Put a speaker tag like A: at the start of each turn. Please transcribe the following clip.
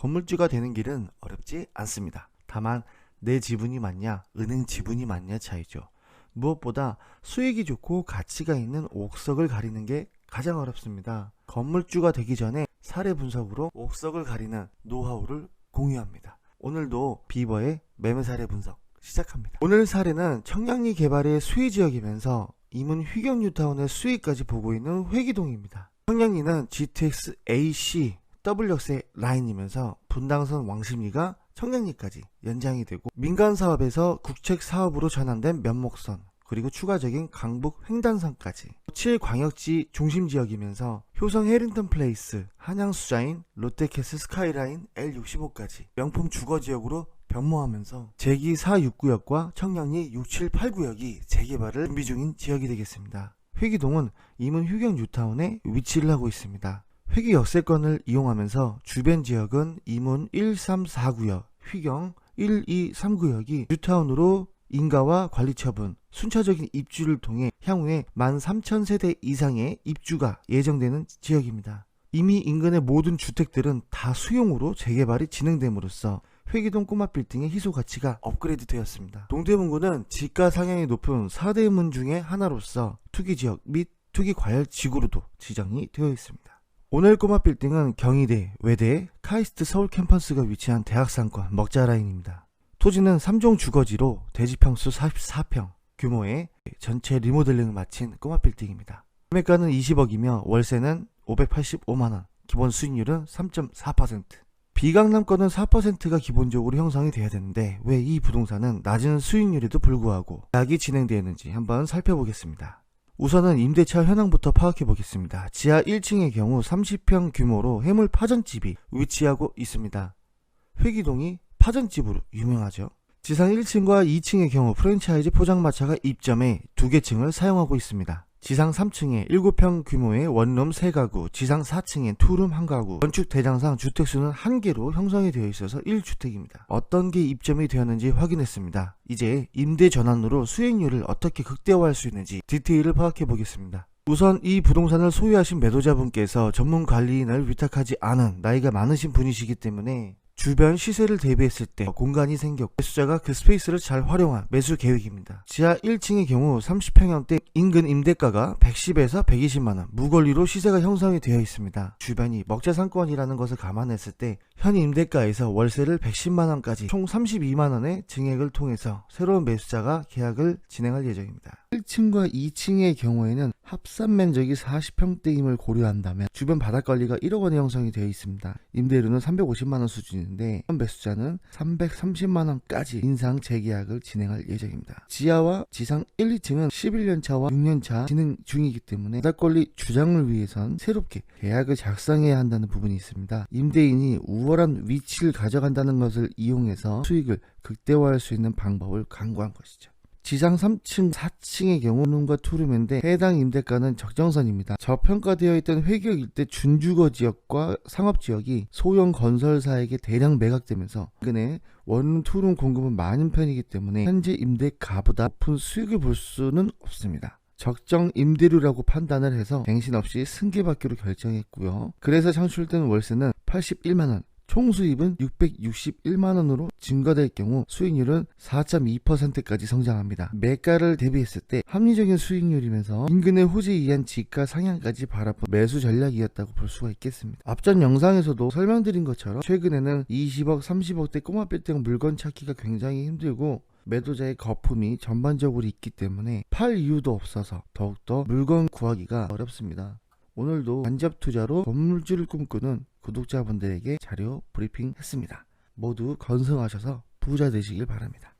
A: 건물주가 되는 길은 어렵지 않습니다. 다만 내 지분이 많냐, 은행 지분이 많냐 차이죠. 무엇보다 수익이 좋고 가치가 있는 옥석을 가리는 게 가장 어렵습니다. 건물주가 되기 전에 사례 분석으로 옥석을 가리는 노하우를 공유합니다. 오늘도 비버의 매매 사례 분석 시작합니다. 오늘 사례는 청량리 개발의 수혜 지역이면서 이문 휘경 뉴타운의 수혜까지 보고 있는 회기동입니다. 청량리는 GTX AC W역세 라인이면서 분당선 왕십리가 청량리까지 연장이 되고 민간 사업에서 국책 사업으로 전환된 면목선 그리고 추가적인 강북 횡단선까지 7광역지 중심 지역이면서 효성 해링턴 플레이스, 한양수자인 롯데캐슬 스카이라인 L65까지 명품 주거 지역으로 변모하면서 제기 4, 6구역과 청량리 6, 7, 8구역이 재개발을 준비 중인 지역이 되겠습니다. 회기동은 이문 휴경 뉴타운에 위치를 하고 있습니다. 회기 역세권을 이용하면서 주변 지역은 이문 1, 3, 4구역, 휘경 1, 2, 3구역이 뉴타운으로 인가와 관리 처분, 순차적인 입주를 통해 향후에 13,000세대 이상의 입주가 예정되는 지역입니다. 이미 인근의 모든 주택들은 다 수용으로 재개발이 진행됨으로써 회기동 꼬마 빌딩의 희소 가치가 업그레이드 되었습니다. 동대문구는 지가 상향이 높은 4대 문 중의 하나로서 투기 지역 및 투기 과열 지구로도 지정이 되어 있습니다. 오늘 꼬마 빌딩은 경희대, 외대, 카이스트 서울 캠퍼스가 위치한 대학상권 먹자라인입니다. 토지는 3종 주거지로 대지평수 44평 규모의 전체 리모델링을 마친 꼬마 빌딩입니다. 매매가는 20억이며 월세는 585만원, 기본 수익률은 3.4%. 비강남권은 4%가 기본적으로 형성이 돼야 되는데 왜 이 부동산은 낮은 수익률에도 불구하고 계약이 진행되었는지 한번 살펴보겠습니다. 우선은 임대차 현황부터 파악해 보겠습니다. 지하 1층의 경우 30평 규모로 해물 파전집이 위치하고 있습니다. 회기동이 파전집으로 유명하죠. 지상 1층과 2층의 경우 프랜차이즈 포장마차가 입점해 두 개 층을 사용하고 있습니다. 지상 3층에 7평 규모의 원룸 3가구, 지상 4층엔 투룸 1가구, 건축 대장상 주택수는 1개로 형성이 되어 있어서 1주택입니다. 어떤 게 입점이 되었는지 확인했습니다. 이제 임대 전환으로 수익률을 어떻게 극대화할 수 있는지 디테일을 파악해 보겠습니다. 우선 이 부동산을 소유하신 매도자분께서 전문 관리인을 위탁하지 않은 나이가 많으신 분이시기 때문에 주변 시세를 대비했을 때 공간이 생겼고 매수자가 그 스페이스를 잘 활용한 매수 계획입니다. 지하 1층의 경우 30평형대 인근 임대가가 110에서 120만원 무권리로 시세가 형성이 되어 있습니다. 주변이 먹자상권이라는 것을 감안했을 때 현 임대가에서 월세를 110만원까지 총 32만원의 증액을 통해서 새로운 매수자가 계약을 진행할 예정입니다. 1층과 2층의 경우에는 합산 면적이 40평대임을 고려한다면 주변 바닥 관리가 1억 원에 형성이 되어 있습니다. 임대료는 350만 원 수준인데 현 매수자는 330만 원까지 인상 재계약을 진행할 예정입니다. 지하와 지상 1, 2층은 11년 차와 6년 차 진행 중이기 때문에 바닥 관리 주장을 위해선 새롭게 계약을 작성해야 한다는 부분이 있습니다. 임대인이 우월한 위치를 가져간다는 것을 이용해서 수익을 극대화할 수 있는 방법을 강구한 것이죠. 지상 3층, 4층의 경우 룸과 투룸인데 해당 임대가는 적정선입니다. 저평가되어 있던 회격 일대 준주거 지역과 상업 지역이 소형 건설사에게 대량 매각되면서 최근에 원룸, 투룸 공급은 많은 편이기 때문에 현재 임대가보다 높은 수익을 볼 수는 없습니다. 적정 임대료라고 판단을 해서 갱신 없이 승계받기로 결정했고요. 그래서 창출된 월세는 81만원, 총 수입은 661만 원으로 증가될 경우 수익률은 4.2%까지 성장합니다. 매가를 대비했을 때 합리적인 수익률이면서 인근의 호재에 의한 지가 상향까지 바라본 매수 전략이었다고 볼 수가 있겠습니다. 앞전 영상에서도 설명드린 것처럼 최근에는 20억, 30억대 꼬마 빌딩 물건 찾기가 굉장히 힘들고 매도자의 거품이 전반적으로 있기 때문에 팔 이유도 없어서 더욱더 물건 구하기가 어렵습니다. 오늘도 간접 투자로 건물주를 꿈꾸는 구독자분들에게 자료 브리핑 했습니다. 모두 건승하셔서 부자 되시길 바랍니다.